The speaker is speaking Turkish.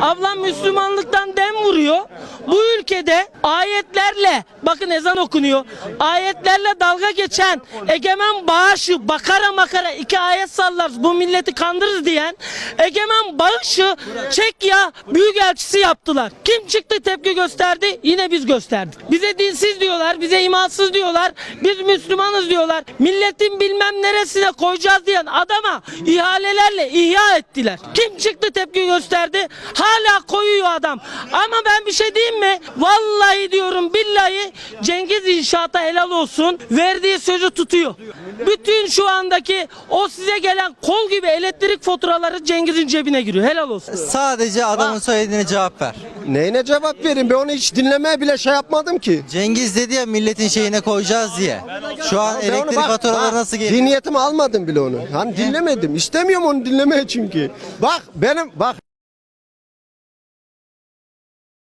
Ablam Müslümanlıktan dem vuruyor. Bu ülkede ayetlerle bakın ezan okunuyor. Ayetlerle dalga geçen egemen bağışı bakara makara iki ayet sallarız bu milleti kandırırız diyen egemen bağışı Çekya büyükelçisi yaptılar. Kim çıktı tepki gösterdi? Yine biz gösterdik. Bize dinsiz diyorlar, bize imansız diyorlar. Biz Müslümanız diyorlar. Milletin bilmem neresine koyacağız diyen adama ihalelerle ihya ettiler. Kim çıktı tepki gösterdi? Hala koyuyor adam. Ama ben bir şey diyeyim mi? Vallahi diyorum billahi Cengiz İnşaat'a helal olsun. Verdiği sözü tutuyor. Bütün şu andaki o size gelen kol gibi elektrik faturaları Cengiz'in cebine giriyor. Helal olsun. Sadece adamın söylediğine cevap ver. Neyine cevap vereyim? Ben onu hiç dinlemeye bile şey yapmadım ki. Cengiz dedi ya milletin şeyine koyacağız diye. Şu an Ben onu elektrik bak- faturaları nasıl geliyor? Zihniyetimi almadım bile onu. Hani dinlemedim. İstemiyorum onu dinlemeye çünkü. Bak benim bak